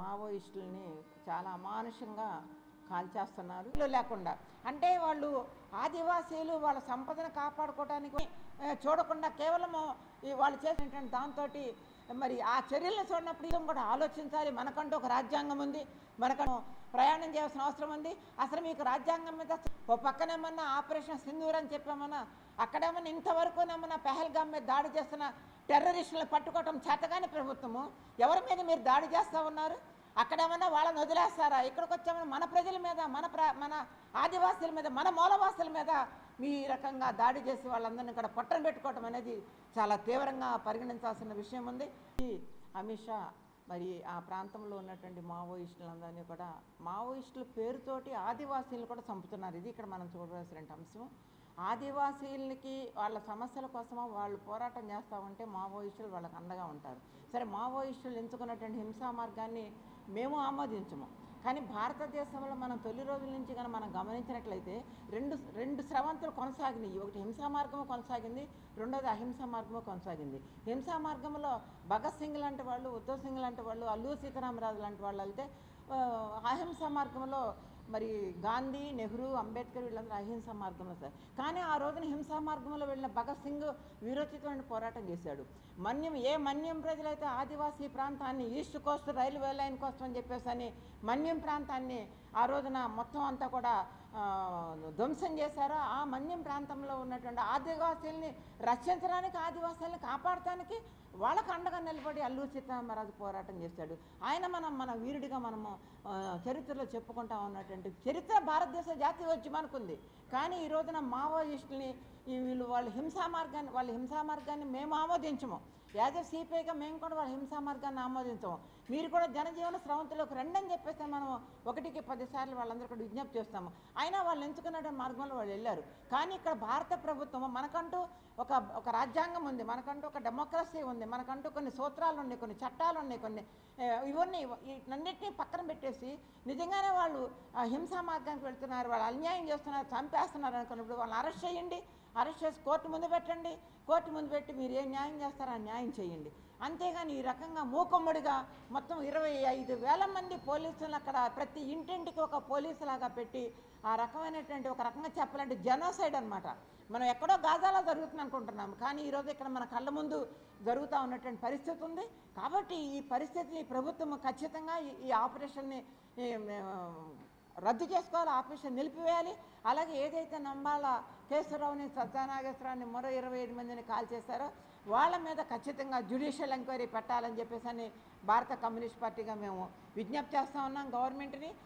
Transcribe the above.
మావోయిస్టులని చాలా అమానుషంగా కాల్చేస్తున్నారు. లేకుండా. అంటే వాళ్ళు ఆదివాసీలు వాళ్ళ సంపదను కాపాడుకోవడానికి చూడకుండా కేవలము వాళ్ళు చేసినటువంటి దాంతో మరి ఆ చర్యలను చూడనప్పుడు కూడా ఆలోచించాలి. మనకంటూ ఒక రాజ్యాంగం ఉంది. మనకు ప్రయాణం చేయాల్సిన అవసరం ఉంది. అసలు మీకు రాజ్యాంగం మీద ఓ పక్కనేమన్నా ఆపరేషన్ సింధూర్ అని చెప్పామన్నా అక్కడేమన్నా ఇంతవరకునేమన్నా పెహల్గామ్ మీద దాడి చేస్తున్న టెర్రరిస్టులను పట్టుకోవటం చేతగాని ప్రభుత్వము. ఎవరి మీద మీరు దాడి చేస్తూ ఉన్నారు? అక్కడేమన్నా వాళ్ళని వదిలేస్తారా? ఇక్కడికి వచ్చామని మన ప్రజల మీద మన మన ఆదివాసుల మీద మన మూలవాసుల మీద మీ రకంగా దాడి చేసి వాళ్ళందరినీ ఇక్కడ పొట్టన పెట్టుకోవటం అనేది చాలా తీవ్రంగా పరిగణించాల్సిన విషయం ఉంది. ఈ అమిత్ షా మరి ఆ ప్రాంతంలో ఉన్నటువంటి మావోయిస్టులందరినీ కూడా మావోయిస్టుల పేరుతోటి ఆదివాసీలు కూడా చంపుతున్నారు. ఇది ఇక్కడ మనం చూడవలసిన అంశం. ఆదివాసీలకి వాళ్ళ సమస్యల కోసమో వాళ్ళు పోరాటం చేస్తూ ఉంటే మావోయిస్టులు వాళ్ళకి అండగా ఉంటారు. సరే మావోయిస్టులు ఎంచుకున్నటువంటి హింసా మార్గాన్ని మేము ఆమోదించము. కానీ భారతదేశంలో మనం తొలి రోజుల నుంచి కనుక మనం గమనించినట్లయితే రెండు రెండు స్రవంతులు కొనసాగినాయి. ఒకటి హింసా మార్గము కొనసాగింది రెండోది అహింసా మార్గము కొనసాగింది. హింసా మార్గంలో భగత్ సింగ్ లాంటి వాళ్ళు ఉద్ధవ్ సింగ్ లాంటి వాళ్ళు అల్లూరు సీతారామరాజు లాంటి వాళ్ళు వెళ్తే అహింసా మార్గంలో మరి గాంధీ నెహ్రూ అంబేద్కర్ వీళ్ళందరూ అహింసా మార్గంలో సార్. కానీ ఆ రోజున హింసా మార్గంలో వెళ్ళిన భగత్ సింగ్ వీరోచితమైన పోరాటం చేశాడు. మన్యం ఏ మన్యం ప్రజలైతే ఆదివాసీ ప్రాంతాన్ని ఈస్ట్ కోస్ట్ రైల్వే లైన్ కోసం అని చెప్పేసి అని మన్యం ప్రాంతాన్ని ఆ రోజున మొత్తం అంతా కూడా ధ్వంసం చేశారో? ఆ మన్యం ప్రాంతంలో ఉన్నటువంటి ఆదివాసీల్ని రక్షించడానికి ఆదివాసీల్ని కాపాడటానికి వాళ్ళకు అండగా నిలబడి అల్లూరు సీతారామరాజు పోరాటం చేశాడు. ఆయన మనం మన వీరుడిగా మనము చరిత్రలో చెప్పుకుంటా ఉన్నటువంటి చరిత్ర భారతదేశ జాతీయోద్యమానికి ఉంది. కానీ ఈ రోజున మావోయిస్టుల్ని ఈ వీళ్ళు వాళ్ళ హింసా మార్గాన్ని వాళ్ళ హింసా మార్గాన్ని మేము ఆమోదించము. యాజ్ ఎ సిపిఐగా మేము కూడా వాళ్ళ హింసా మార్గాన్ని ఆమోదించము. మీరు కూడా జనజీవన స్రవంతిలోకి రండి అని చెప్పేసి మనం ఒకటికి పదిసార్లు వాళ్ళందరూ కూడా విజ్ఞప్తి చేస్తాము. అయినా వాళ్ళు ఎంచుకున్న మార్గంలో వాళ్ళు వెళ్ళారు. కానీ ఇక్కడ భారత ప్రభుత్వం మనకంటూ ఒక ఒక రాజ్యాంగం ఉంది. మనకంటూ ఒక డెమోక్రసీ ఉంది. మనకంటూ కొన్ని సూత్రాలు ఉన్నాయి కొన్ని చట్టాలు ఉన్నాయి కొన్ని ఇవన్నీ వీటన్నిటిని పక్కన పెట్టేసి నిజంగానే వాళ్ళు హింసా మార్గానికి వెళ్తున్నారు. వాళ్ళు అన్యాయం చేస్తున్నారు చంపేస్తున్నారు అనుకున్నప్పుడు వాళ్ళని అరెస్ట్ చేయండి. అరెస్ట్ చేసి కోర్టు ముందు పెట్టండి. కోర్టు ముందు పెట్టి మీరు ఏ న్యాయం చేస్తారో ఆ న్యాయం చేయండి. అంతేగాని ఈ రకంగా మూకమ్మడిగా మొత్తం ఇరవై ఐదు వేల మంది పోలీసులు అక్కడ ప్రతి ఇంటింటికి ఒక పోలీసులాగా పెట్టి ఆ రకమైనటువంటి ఒక రకంగా చెప్పాలంటే జనోసైడ్ అనమాట మనం ఎక్కడో గాజాలో జరుగుతుంది అనుకుంటున్నాం. కానీ ఈరోజు ఇక్కడ మన కళ్ళ ముందు జరుగుతూ ఉన్నటువంటి పరిస్థితి ఉంది. కాబట్టి ఈ పరిస్థితిని ప్రభుత్వం ఖచ్చితంగా ఈ- ఈ ఆపరేషన్ని రద్దు చేసుకోవాలి ఆపరేషన్ నిలిపివేయాలి. అలాగే ఏదైతే నమ్మాల కేశవరావుని సత్యనాగేశ్వరాన్ని మరో ఇరవై ఐదు మందిని కాల్ చేశారో వాళ్ళ మీద ఖచ్చితంగా జ్యుడిషియల్ ఎంక్వైరీ పెట్టాలని చెప్పేసి అని భారత కమ్యూనిస్ట్ పార్టీగా మేము విజ్ఞప్తి చేస్తూ ఉన్నాం గవర్నమెంట్ని.